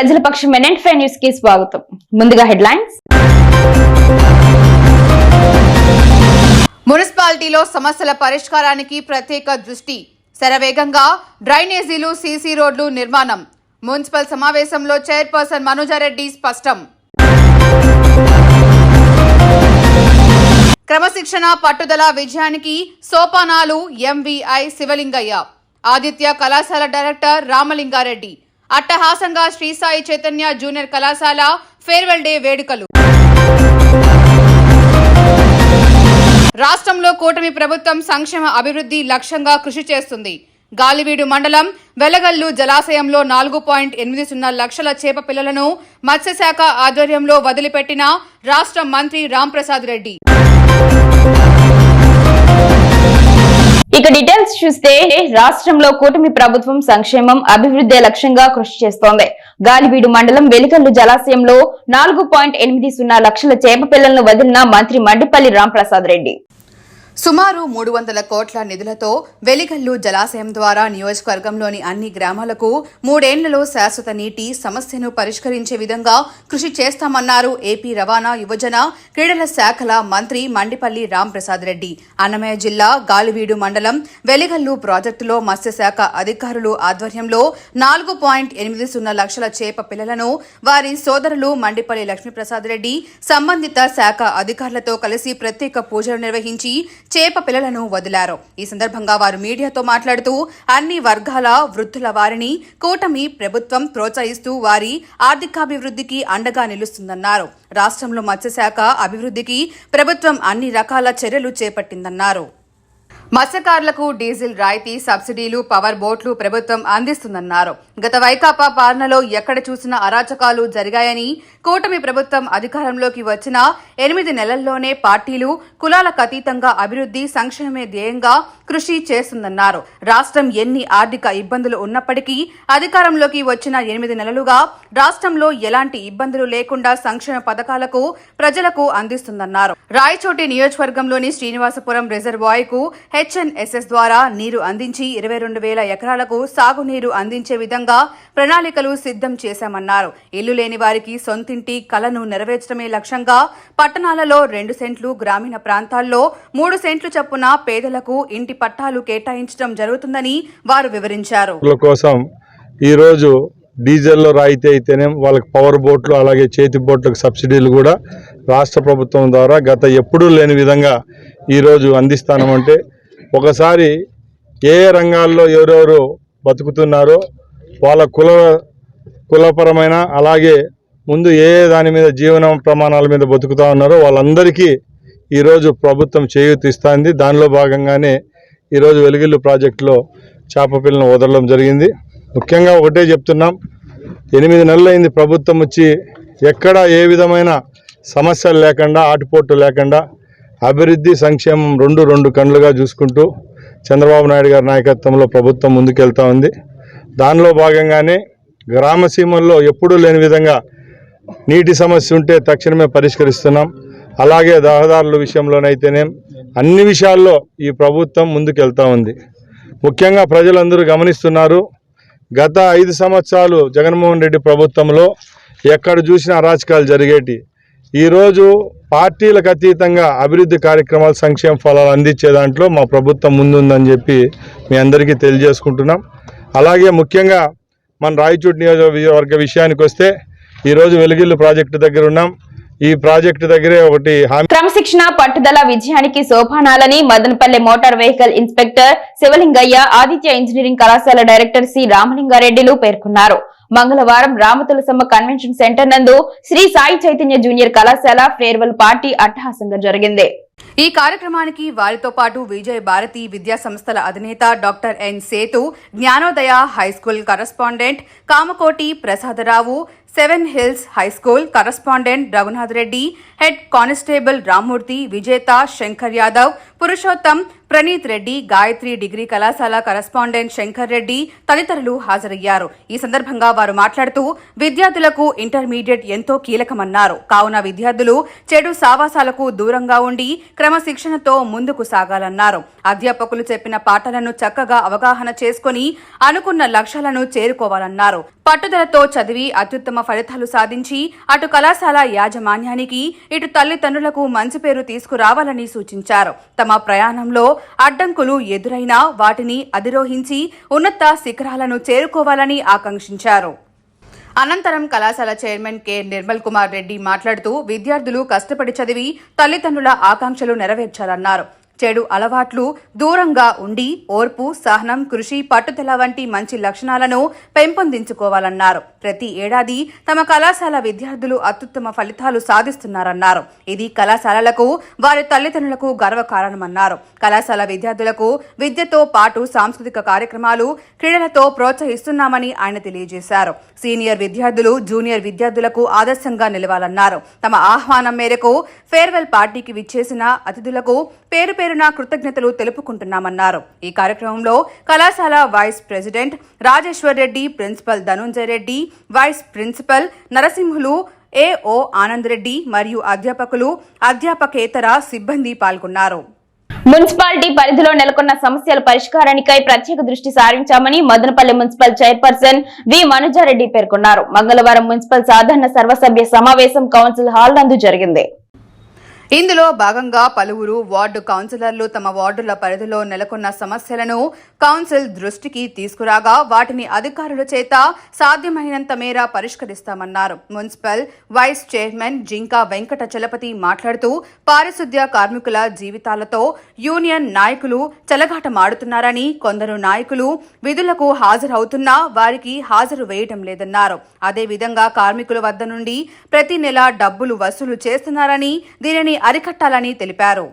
ప్రజల పక్షం NN five న్యూస్కి స్వాగతం. ముందుగా హెడ్లైన్స్. మున్సిపాలిటీలో సమస్యల పరిష్కారానికి ప్రత్యేక దృష్టి. శరవేగంగా డ్రైనేజీలు సీసీ రోడ్లు నిర్మాణం. మున్సిపల్ సమావేశంలో చైర్పర్సన్ మనోజారెడ్డి స్పష్టం. క్రమశిక్షణ పట్టుదల విజయానికి సోపానాలు ఎంవిఐ శివలింగయ్య. ఆదిత్య కళాశాల డైరెక్టర్ రామలింగారెడ్డి. అట్టహాసంగా శ్రీసాయి చైతన్య జూనియర్ కళాశాల ఫేర్వెల్ డే వేడుకలు. రాష్ట్రంలో కూటమి ప్రభుత్వం సంక్షేమ అభివృద్ధి లక్ష్యంగా కృషి చేస్తుంది. గాలివీడు మండలం వెలగల్లు జలాశయంలో నాలుగు పాయింట్ ఎనిమిది సున్నా లక్షల చేప పిల్లలను మత్స్యశాఖ ఆధ్వర్యంలో వదిలిపెట్టిన రాష్ట్ర మంత్రి రాంప్రసాద్ రెడ్డి. ఇక డీటెయిల్స్ చూస్తే రాష్ట్రంలో కూటమి ప్రభుత్వం సంక్షేమం అభివృద్ధి లక్ష్యంగా కృషి చేస్తోంది. గాలివీడు మండలం వెలికల్లు జలాశయంలో నాలుగు పాయింట్ ఎనిమిది సున్నా లక్షల చేప పిల్లలను వదిలిన మంత్రి మండిపల్లి రాంప్రసాద్ రెడ్డి. సుమారు మూడు వందల కోట్ల నిధులతో వెలిగల్లు జలాశయం ద్వారా నియోజకవర్గంలోని అన్ని గ్రామాలకు మూడేళ్ళలో శాశ్వత నీటి సమస్యను పరిష్కరించే విధంగా కృషి చేస్తామన్నారు ఏపీ రవాణా యువజన క్రీడల శాఖల మంత్రి మండిపల్లి రాంప్రసాద్ రెడ్డి. అన్నమయ్య జిల్లా గాలివీడు మండలం వెలిగల్లు ప్రాజెక్టులో మత్స్యశాఖ అధికారులు ఆధ్వర్యంలో నాలుగు పాయింట్ ఎనిమిది సున్నా లక్షల చేప పిల్లలను వారి సోదరులు మండిపల్లి లక్ష్మీప్రసాద్ రెడ్డి సంబంధిత శాఖ అధికారులతో కలిసి ప్రత్యేక పూజలు నిర్వహించి చేప పిల్లలను వదిలారు. ఈ సందర్భంగా వారు మీడియాతో మాట్లాడుతూ అన్ని వర్గాల వృద్ధుల వారిని కూటమి ప్రభుత్వం ప్రోత్సహిస్తూ వారి ఆర్థికాభివృద్ధికి అండగా నిలుస్తుందన్నారు. రాష్ట్రంలో మత్స్యశాఖ అభివృద్ధికి ప్రభుత్వం అన్ని రకాల చర్యలు చేపట్టిందన్నారు. మత్స్యకారులకు డీజిల్ రాయితీ సబ్సిడీలు పవర్ బోట్లు ప్రభుత్వం అందిస్తుందన్నారు. గత వైకాపా పాలనలో ఎక్కడ చూసినా అరాచకాలు జరిగాయని కూటమి ప్రభుత్వం అధికారంలోకి వచ్చిన ఎనిమిది నెలల్లోనే పార్టీలు కులాలకు అతీతంగా అభివృద్ధి సంక్షేమమే ధ్యేయంగా కృషి చేస్తుందన్నారు. రాష్ట్రం ఎన్ని ఆర్థిక ఇబ్బందులు ఉన్నప్పటికీ అధికారంలోకి వచ్చిన ఎనిమిది నెలలుగా రాష్ట్రంలో ఎలాంటి ఇబ్బందులు లేకుండా సంక్షేమ పథకాలకు ప్రజలకు అందిస్తుందన్నారు. రాయచోటి నియోజకవర్గంలోని శ్రీనివాసపురం రిజర్వాయర్కు హెచ్ఎన్ఎస్ఎస్ ద్వారా నీరు అందించి ఇరవై రెండు వేల ఎకరాలకు సాగునీరు అందించే విధంగా ప్రణాళికలు సిద్ధం చేశామన్నారు. ఇల్లు లేని వారికి సొంతింటి కలను నెరవేర్చడమే లక్ష్యంగా పట్టణాలలో రెండు సెంట్లు గ్రామీణ ప్రాంతాల్లో మూడు సెంట్లు చొప్పున పేదలకు ఇంటి పట్టాలు కేటాయించడం జరుగుతుందని వారు వివరించారు. కోసం ఈరోజు డీజిల్లో రాయితీ అయితేనే వాళ్ళకి పవర్ బోట్లు అలాగే చేతి బోట్లకు సబ్సిడీలు కూడా రాష్ట్ర ప్రభుత్వం ద్వారా గత ఎప్పుడూ లేని విధంగా ఈరోజు అందిస్తానమంటే ఒకసారి ఏ రంగాల్లో ఎవరెవరు బతుకుతున్నారో వాళ్ళ కుల కులపరమైన అలాగే ముందు ఏ ఏ దాని మీద జీవన ప్రమాణాల మీద బతుకుతా ఉన్నారో వాళ్ళందరికీ ఈరోజు ప్రభుత్వం చేయూతిస్తుంది. దానిలో భాగంగానే ఈరోజు వెలుగిల్లు ప్రాజెక్టులో చేప పిల్లను వదలడం జరిగింది. ముఖ్యంగా ఒకటే చెప్తున్నాం ఎనిమిది నెలలైంది ప్రభుత్వం వచ్చి ఎక్కడ ఏ విధమైన సమస్యలు లేకుండా ఆటుపోట్లు లేకుండా అభివృద్ధి సంక్షేమం రెండు రెండు కండ్లుగా చూసుకుంటూ చంద్రబాబు నాయుడు గారి నాయకత్వంలో ప్రభుత్వం ముందుకెళ్తా ఉంది. దానిలో భాగంగానే గ్రామ సీమల్లో ఎప్పుడూ లేని విధంగా నీటి సమస్య ఉంటే తక్షణమే పరిష్కరిస్తున్నాం. అలాగే రహదారుల విషయంలోనైతేనే అన్ని విషయాల్లో ఈ ప్రభుత్వం ముందుకెళ్తా ఉంది. ముఖ్యంగా ప్రజలందరూ గమనిస్తున్నారు గత ఐదు సంవత్సరాలు జగన్మోహన్ రెడ్డి ప్రభుత్వంలో ఎక్కడ చూసినా అరాచకాలు జరిగేటి ఈరోజు పార్టీలకు అతీతంగా అభివృద్ధి కార్యక్రమాలు సంక్షేమ ఫలాలు అందించే దాంట్లో మా ప్రభుత్వం ముందుందని చెప్పి మీ అందరికీ తెలియజేసుకుంటున్నాం. అలాగే ముఖ్యంగా మన రాయచూట్ నియోజకవర్గ విషయానికి వస్తే ఈరోజు వెలుగిల్లు ప్రాజెక్టు దగ్గర ఉన్నాం. ఈ ప్రాజెక్టు దగ్గరే ఒకటి క్రమశిక్షణ పట్టుదల విజయానికి సోపానాలని Madanapalle motor vehicle inspector Shivalingaiah Aditya engineering కళాశాల డైరెక్టర్ సి రామలింగారెడ్డిలు పేర్కొన్నారు. మంగళవారం రామతులసమ్మ కన్వెన్షన్ సెంటర్ నందు శ్రీ సాయి చైతన్య జూనియర్ కళాశాల ఫేర్వెల్ పార్టీ అట్టహాసంగా జరిగింది. ఈ కార్యక్రమానికి వారితో పాటు విజయ భారతి విద్యా సంస్థల అధినేత doctor N Sethu Jnanodaya high school correspondent Kamakoti Prasada Rao seven hills high school correspondent Raghunath Reddy head constable Rammurthy Vijetha Shankar Yadav Purushottam Praneeth Reddy Gayatri degree కళాశాల కరస్పాండెంట్ శంకర్ రెడ్డి తదితరులు హాజరయ్యారు. ఈ సందర్భంగా వారు మాట్లాడుతూ విద్యార్థులకు ఇంటర్మీడియట్ ఎంతో కీలకమన్నారు. కావున విద్యార్థులు చెడు సావాసాలకు దూరంగా ఉండి క్రమశిక్షణతో ముందుకు సాగాలన్నారు. అధ్యాపకులు చెప్పిన పాఠాలను చక్కగా అవగాహన చేసుకుని అనుకున్న లక్ష్యాలను చేరుకోవాలన్నారు. పట్టుదలతో చదివి అత్యుత్తమ ఫలితాలు సాధించి అటు కళాశాల యాజమాన్యానికి ఇటు తల్లిదండ్రులకు మంచి పేరు తీసుకురావాలని సూచించారు. తమ ప్రయాణంలో అడ్డంకులు ఎదురైనా వాటిని అధిరోహించి ఉన్నత శిఖరాలను చేరుకోవాలని ఆకాంక్షించారు. అనంతరం కళాశాల చైర్మన్ కె. నిర్మల్ కుమార్ రెడ్డి మాట్లాడుతూ విద్యార్థులు కష్టపడి చదివి తల్లిదండ్రుల ఆకాంక్షలు నెరవేర్చాలన్నారు. చెడు అలవాట్లు దూరంగా ఉండి ఓర్పు సహనం కృషి పట్టుదల వంటి మంచి లక్షణాలను పెంపొందించుకోవాలన్నారు. ప్రతి ఏడాది తమ కళాశాల విద్యార్థులు అత్యుత్తమ ఫలితాలు సాధిస్తున్నారన్నారు. ఇది కళాశాలలకు వారి తల్లిదండ్రులకు గర్వకారణమన్నారు కళాశాల విద్యార్థులకు విద్యతో పాటు సాంస్కృతిక కార్యక్రమాలు క్రీడలతో ప్రోత్సహిస్తున్నామని ఆయన తెలియజేశారు. సీనియర్ విద్యార్థులు జూనియర్ విద్యార్థులకు ఆదర్శంగా నిలవాలన్నారు. తమ ఆహ్వానం మేరకు ఫేర్వెల్ పార్టీకి విచ్చేసిన అతిథులకు పేరు పేరున కృతజ్ఞతలు తెలుపుకుంటున్నామన్నారు. ఈ కార్యక్రమంలో కళాశాల vice president Rajeshwar Reddy principal Dhanunjaya Reddy vice principal Narasimhulu AO Ananda Reddy మరియు అధ్యాపకులు అధ్యాపకేతర సిబ్బంది పాల్గొన్నారు. మున్సిపాలిటీ పరిధిలో నెలకొన్న సమస్యల పరిష్కారానికై ప్రత్యేక దృష్టి సారించామని Madanapalli municipal chairperson V Manuja Reddy పేర్కొన్నారు. మంగళవారం మున్సిపల్ సాధారణ సర్వసభ్య సమావేశం కౌన్సిల్ హాల్ నందు జరిగింది. ఇందులో భాగంగా పలువురు వార్డు కౌన్సిలర్లు తమ వార్డుల పరిధిలో నెలకొన్న సమస్యలను కౌన్సిల్ దృష్టికి తీసుకురాగా వాటిని అధికారుల చేత సాధ్యమైనంత మేర పరిష్కరిస్తామన్నారు. Municipal vice chairman Jinka Venkata Chalapathi మాట్లాడుతూ పారిశుద్ధ్య కార్మికుల జీవితాలతో యూనియన్ నాయకులు చెలగాటమాడుతున్నారని కొందరు నాయకులు విధులకు హాజరవుతున్నా వారికి హాజరు వేయటం లేదన్నారు. అదేవిధంగా కార్మికుల వద్ద నుండి ప్రతి నెల డబ్బులు వసూలు చేస్తున్నారని దీనిని అరికట్టాలని తెలిపారు.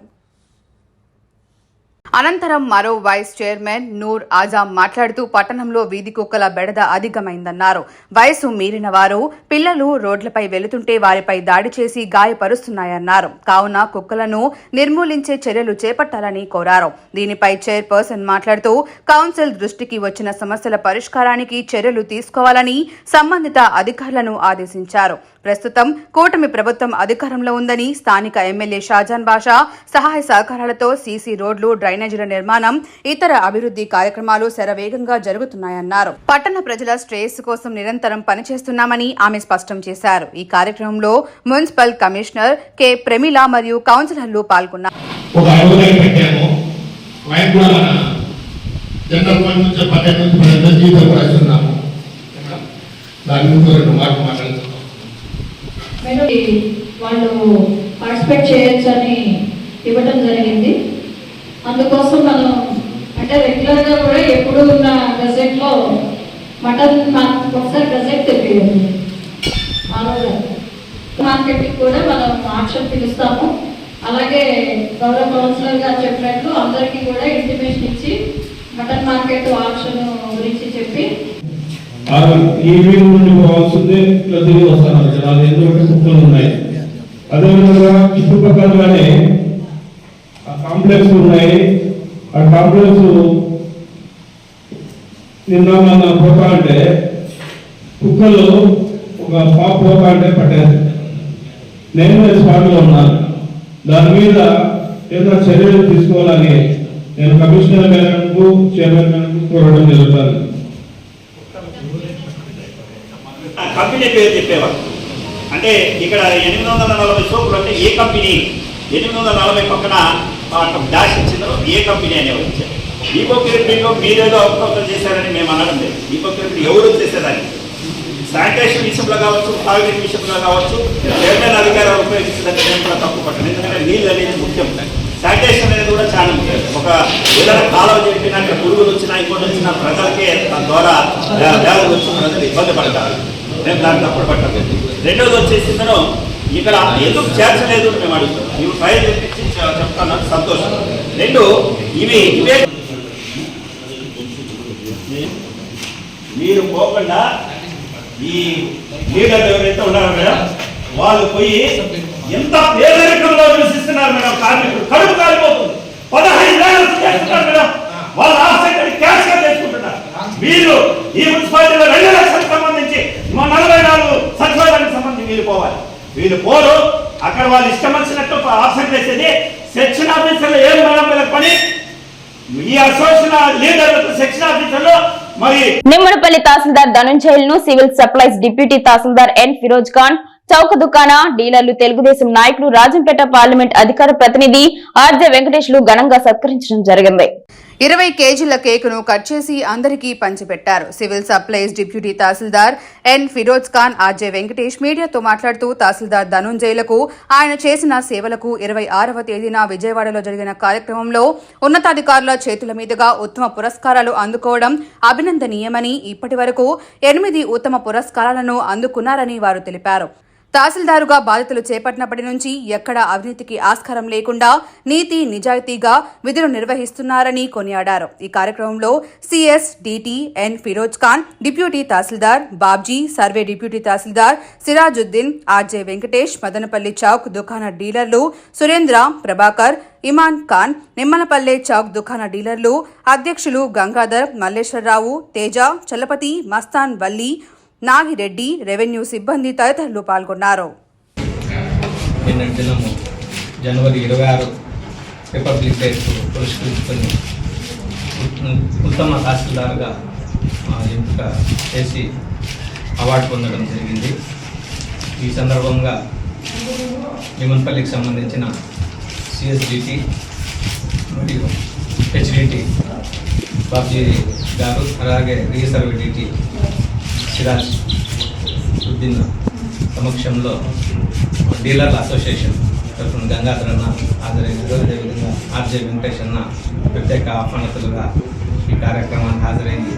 అనంతరం మరో వైస్ చైర్మన్ నూర్ ఆజాం మాట్లాడుతూ పట్టణంలో వీధి కుక్కల బెడద అధికమైందన్నారు. వయసు మీరిన వారు పిల్లలు రోడ్లపై వెళుతుంటే వారిపై దాడి చేసి గాయపరుస్తున్నాయన్నారు. కావున కుక్కలను నిర్మూలించే చర్యలు చేపట్టాలని కోరారు. దీనిపై చైర్పర్సన్ మాట్లాడుతూ కౌన్సిల్ దృష్టికి వచ్చిన సమస్యల పరిష్కారానికి చర్యలు తీసుకోవాలని సంబంధిత అధికారులను ఆదేశించారు. ప్రస్తుతం కూటమి ప్రభుత్వం అధికారంలో ఉందని స్థానిక ఎమ్మెల్యే షాజాన్ బాషా సహాయ సహకారాలతో సీసీ రోడ్లు డ్రైనేజీల నిర్మాణం ఇతర అభివృద్ధి కార్యక్రమాలు శరవేగంగా జరుగుతున్నాయన్నారు. పట్టణ ప్రజల శ్రేయస్సు కోసం నిరంతరం పనిచేస్తున్నామని ఆమె స్పష్టం చేశారు. ఈ కార్యక్రమంలో మున్సిపల్ కమిషనర్ కె. ప్రమిళ మరియు కౌన్సిలర్లు పాల్గొన్నారు. దాని ముందు రెండు మాటలు మాట్లాడుతున్నాం వాళ్ళు పార్టిసిపేట్ చేయొచ్చు అని ఇవ్వటం జరిగింది. అందుకోసం మనం అంటే రెగ్యులర్గా కూడా ఎప్పుడు ఉన్న గజెట్లో మటన్ మార్కెట్ ఒకసారి గజెట్ తెప్పియండి. మార్కెట్కి కూడా మనం ఆప్షన్ పిలుస్తాము. అలాగే గౌరవ కౌన్సిలర్ గారు చెప్పినట్లు అందరికీ కూడా ఇంటిమేషన్ ఇచ్చి మటన్ మార్కెట్ ఆప్షన్ గురించి చెప్పి ఈవినింగ్ నుండి పోవాల్సిందే ఇట్లా వస్తున్నారు జనాలు. ఎందుకంటే కుక్కలు ఉన్నాయి. అదేవిధంగా చుట్టుపక్కలగానే ఆ కాంప్లెక్స్ ఉన్నాయి. ఆ కాంప్లెక్స్ నిన్న మన పోతా అంటే కుక్కలు ఒక పాప పోతా అంటే పట్టారు నేను స్పాట్లో ఉన్నాను దాని మీద ఏదైనా చర్యలు తీసుకోవాలని నేను కమిషనర్ మేరకు చైర్మన్ మేరకు కోరడం జరుగుతుంది. కంపెనీ పేరు చెప్పేవారు. అంటే ఇక్కడ ఎనిమిది వందల నలభై సోపులు అంటే ఏ కంపెనీ? ఎనిమిది వందల నలభై పక్కన డాష్ ఇచ్చిందో ఏ కంపెనీ అనేవారు ఇచ్చారు. ఈకోక్యూరిటీలో మీరేదో అవకతవకలు చేశారని మేము అనడం లేదు. ఈకోక్యూరిటీ ఎవరు చేసేదాన్ని? శానిటేషన్ విషయంలో కావచ్చు తాగునీటి విషయంలో కావచ్చు చైర్మన్ అధికారాలు ఉపయోగించడానికి మేము కూడా తప్పు పట్టండి ఎందుకంటే నీళ్ళు అనేది ముఖ్యం. శానిటేషన్ అనేది కూడా చాలా ముఖ్యం. ఒక ఏదైనా కాలువ చెప్పినా ఇక్కడ పురుగులు వచ్చినా ఇంకోటి వచ్చినా ప్రజలకే దాని ద్వారా వ్యాధులు వచ్చిన ప్రజలు ఇబ్బంది పడతారు. మేము దాన్ని తప్పుడు పట్టలేదు. రెండోది వచ్చేసి ఇందులో ఇక్కడ ఎందుకు చేర్చలేదు మేము అడుగుతాం. ఇవి ఫైల్ చెప్పించి చెప్తాను. సంతోషం. రెండు ఇవి ఇవే మీరు పోకుండా ఈ లీడర్లు ఎవరైతే ఉన్నారో మేడం వాళ్ళు పోయి ఎంత పేదరికంలో నివసిస్తున్నారు మేడం కార్మికులు. కడుపు కాలిపోతుంది పదహైదు వేలు చేస్తున్నారు మేడం. వాళ్ళ ఆసక్తిని క్యాష్గా తెచ్చుకుంటున్నారు. మీరు ఈ మున్సిపాలిటీలో రెండు లక్షలకు సంబంధించి నలభై నాలుగు సచివాలయానికి సంబంధించి వీళ్ళు పోవాలి. వీళ్ళు పోరు. అక్కడ వాళ్ళు ఇష్టం వచ్చినట్టు ఆప్షన్ చేసేది. సెక్షన్ ఆఫీసర్లు ఏం మేడం పని ఈ అసోసియేషన్ లీడర్లకు సెక్షన్ ఆఫీసర్లు మరి నిమ్మనపల్లి తహసీల్దార్ ధనుంజయల్ను సివిల్ సప్లైస్ డిప్యూటీ తహసీల్దార్ ఎన్ ఫిరోజ్ ఖాన్ చౌక దుకాణ డీలర్లు తెలుగుదేశం నాయకులు రాజంపేట పార్లమెంట్ అధికార ప్రతినిధి ఆర్జే వెంకటేష్లు ఘనంగా సత్కరించడం జరిగింది. ఇరవై కేజీల కేకును కట్ చేసి అందరికీ పంచిపెట్టారు. సివిల్ సప్లైస్ డిప్యూటీ తహసీల్దార్ ఎన్ ఫిరోజ్ ఖాన్ ఆర్జే వెంకటేష్ మీడియాతో మాట్లాడుతూ తహసీల్దార్ ధనుంజయులకు ఆయన చేసిన సేవలకు ఇరవై ఆరవ తేదీన విజయవాడలో జరిగిన కార్యక్రమంలో ఉన్నతాధికారుల చేతుల మీదుగా ఉత్తమ పురస్కారాలు అందుకోవడం అభినందనీయమని ఇప్పటి వరకు ఎనిమిది ఉత్తమ పురస్కారాలను అందుకున్నారని వారు తెలిపారు. తహసీల్దారుగా బాధ్యతలు చేపట్టినప్పటి నుంచి ఎక్కడ అవినీతికి ఆస్కారం లేకుండా నీతి నిజాయితీగా విధులు నిర్వహిస్తున్నారని కొనియాడారు. ఈ కార్యక్రమంలో CS DT N Firoz Khan deputy తహసీల్దార్ బాబ్జీ సర్వే డిప్యూటీ తహసీల్దార్ సిరాజుద్దీన్ ఆర్జే వెంకటేష్ మదనపల్లి చౌక్ దుకాణ డీలర్లు సురేంద్ర ప్రభాకర్ ఇమాన్ ఖాన్ నిమ్మలపల్లె చౌక్ దుకాణ డీలర్లు అధ్యక్షులు గంగాధర్ మల్లేశ్వరరావు తేజ చలపతి మస్తాన్ వల్లి నాగిరెడ్డి రెవెన్యూ సిబ్బంది తదితరులు పాల్గొన్నారు. జనవరి ఇరవై ఆరు రిపబ్లిక్ డే పురస్కరించుకొని ఉత్తమ తహసీల్దార్గా ఎంపిక చేసి అవార్డు పొందడం జరిగింది. ఈ సందర్భంగా నిమన్పల్లికి సంబంధించిన సిఎస్డిటి మరియు హెచ్డిటి బాబ్జీ గారు అలాగే రీసర్వ్ డిటి సిరాజ్ ఉద్దీన్ సమక్షంలో డీలర్ల అసోసియేషన్ తరఫున గంగాధర్ అన్న హాజరైనారు అదేవిధంగా ఆర్జే వెంకటేష్ అన్న ప్రత్యేక ఆహ్వానితులుగా ఈ కార్యక్రమానికి హాజరైంది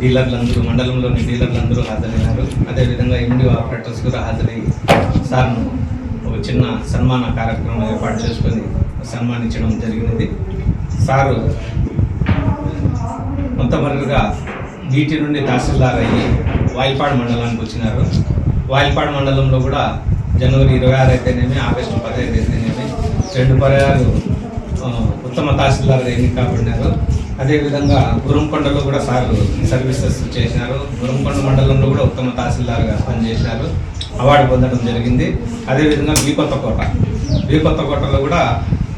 డీలర్లందరూ మండలంలోని డీలర్లందరూ హాజరైనారు అదేవిధంగా ఎండి ఆపరేటర్స్ కూడా హాజరై సార్ను ఒక చిన్న సన్మాన కార్యక్రమం ఏర్పాటు చేసుకొని సన్మానించడం జరిగినది. సారు మొట్టమొదటిగా నీటి నుండి తహసీల్దార్ అయ్యి వాయిపాడు మండలానికి వచ్చినారు. వాయిపాడు మండలంలో కూడా జనవరి ఇరవై ఆరు అయితేనేమి ఆగస్టు పదహైదు అయితేనేమి రెండు పర్యాలు ఉత్తమ తహసీల్దార్గా ఎన్నిక కాబట్టినారు అదేవిధంగా గురంకొండలో కూడా సార్ సర్వీసెస్ చేసినారు గురంకొండ మండలంలో కూడా ఉత్తమ తహసీల్దార్గా పనిచేసినారు అవార్డు పొందడం జరిగింది. అదేవిధంగా బీ కొత్తకోట బీ కొత్తకోటలో కూడా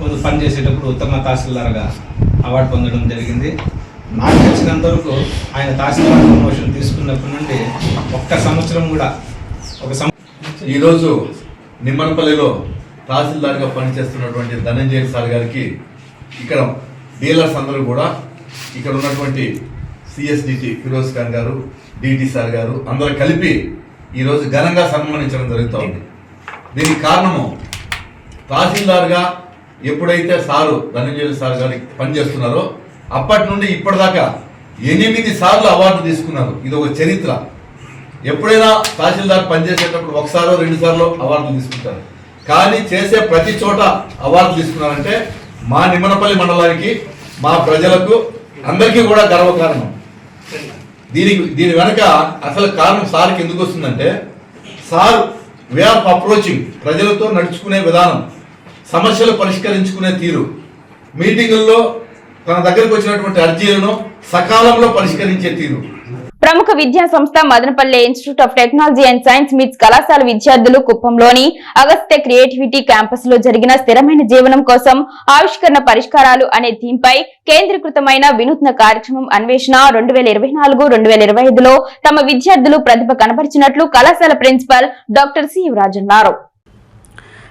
పనిచేసేటప్పుడు పని చేసేటప్పుడు ఉత్తమ తహసీల్దార్గా అవార్డు పొందడం జరిగింది. నాకు తెలిసినంత వరకు ఆయన తహసీల్దార్ ప్రమోషన్ తీసుకున్నప్పటి నుండి ఒక్క సంవత్సరం కూడా ఒక సంవత్సరం ఈరోజు నిమ్మనపల్లిలో తహసీల్దార్గా పనిచేస్తున్నటువంటి ధనంజయ సార్ గారికి ఇక్కడ డీలర్స్ అందరూ కూడా ఇక్కడ ఉన్నటువంటి సిఎస్డిటి ఫిరోజ్ ఖాన్ గారు డిటి సార్ గారు అందరూ కలిపి ఈరోజు ఘనంగా సన్మానించడం జరుగుతూ ఉంది దీనికి కారణము తహసీల్దార్గా ఎప్పుడైతే సారు ధనంజయ సార్ గారికి పనిచేస్తున్నారో అప్పటి నుండి ఇప్పటిదాకా ఎనిమిది సార్లు అవార్డు తీసుకున్నారు. ఇది ఒక చరిత్ర. ఎప్పుడైనా తహసీల్దార్ పనిచేసేటప్పుడు ఒకసారో రెండు సార్లు అవార్డులు తీసుకుంటారు. కానీ చేసే ప్రతి చోట అవార్డు తీసుకున్నారంటే మా నిమ్మనపల్లి మండలానికి మా ప్రజలకు అందరికీ కూడా గర్వకారణం. దీనికి దీని వెనక అసలు కారణం సార్కి ఎందుకు వస్తుందంటే సార్ వే ఆఫ్ అప్రోచింగ్ ప్రజలతో నడుచుకునే విధానం సమస్యలు పరిష్కరించుకునే తీరు. మీటింగుల్లో తన దగ్గరకు వచ్చినటువంటి అర్జీలను సకాలంలో పరిష్కరించే తీరు. ప్రముఖ విద్యా సంస్థ Madanapalle institute of technology and science MITS కళాశాల విద్యార్థులు కుప్పంలోని అగస్త్య క్రియేటివిటీ క్యాంపస్లో జరిగిన స్థిరమైన జీవనం కోసం ఆవిష్కరణ పరిష్కారాలు అనే థీమ్ పై కేంద్రీకృతమైన వినూత్న కార్యక్రమం అన్వేషణ రెండు వేల ఇరవై నాలుగు రెండు వేల ఇరవై ఐదులో తమ విద్యార్థులు ప్రతిభ కనబరిచినట్లు కళాశాల ప్రిన్సిపల్ డాక్టర్ సి యువరాజ్ అన్నారు.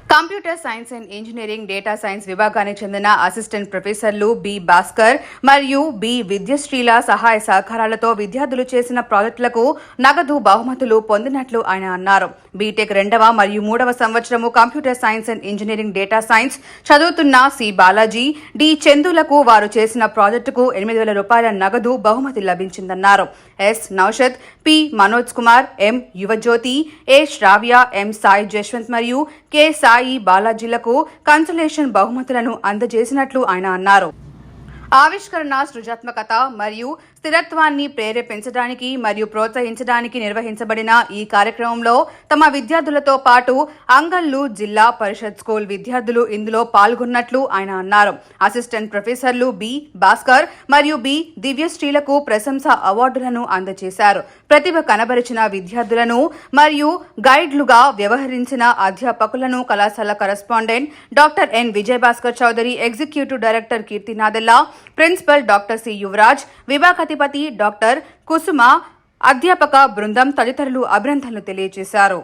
Computer science and engineering data science విభాగానికి చెందిన అసిస్టెంట్ ప్రొఫెసర్లు బి భాస్కర్ మరియు బి విద్యశ్రీల సహాయ సహకారాలతో విద్యార్థులు చేసిన ప్రాజెక్టులకు నగదు బహుమతులు పొందినట్లు ఆయన అన్నారు. బీటెక్ రెండవ మరియు మూడవ సంవత్సరము computer science and engineering data science చదువుతున్న సి బాలాజీ డి చందులకు వారు చేసిన ప్రాజెక్టుకు ఎనిమిది వేల రూపాయల నగదు బహుమతి లభించిందన్నారు. S Naushad P Manoj Kumar M Yuvajyothi A Sravya M Sai Jaswanth మరియు కె సాయి బాలాజీలకు కన్సలేషన్ బహుమతులను అందజేసినట్లు ఆయన అన్నారు. ఆవిష్కరణ సృజాత్మకత మరియు స్థిరత్వాన్ని ప్రేరేపించడానికి మరియు ప్రోత్సహించడానికి నిర్వహించబడిన ఈ కార్యక్రమంలో తమ విద్యార్థులతో పాటు అంగల్లు జిల్లా పరిషత్ స్కూల్ విద్యార్థులు ఇందులో పాల్గొన్నట్లు ఆయన అన్నారు. అసిస్టెంట్ ప్రొఫెసర్లు బి భాస్కర్ మరియు బి దివ్యశ్రీలకు ప్రశంస అవార్డులను అందజేశారు. ప్రతిభ కనబరిచిన విద్యార్థులను మరియు గైడ్లుగా వ్యవహరించిన అధ్యాపకులను కళాశాల correspondent doctor N Vijaya Bhaskar Chowdary executive director Keerthi Nadella principal doctor C Yuvaraj విభాగ కులాధిపతి డాక్టర్ కుసుమ అధ్యాపక బృందం తదితరులు అభినందనలు తెలియజేశారు.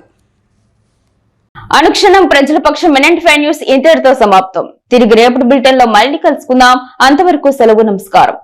అనుక్షణం ప్రజల పక్షం మినెంట్ ఫైవ్ న్యూస్ ఇంతటితో సమాప్తం. తిరిగి రేపటి బులెటిన్లో మళ్ళీ కలుసుకుందాం. అంతవరకు సెలవు నమస్కారం.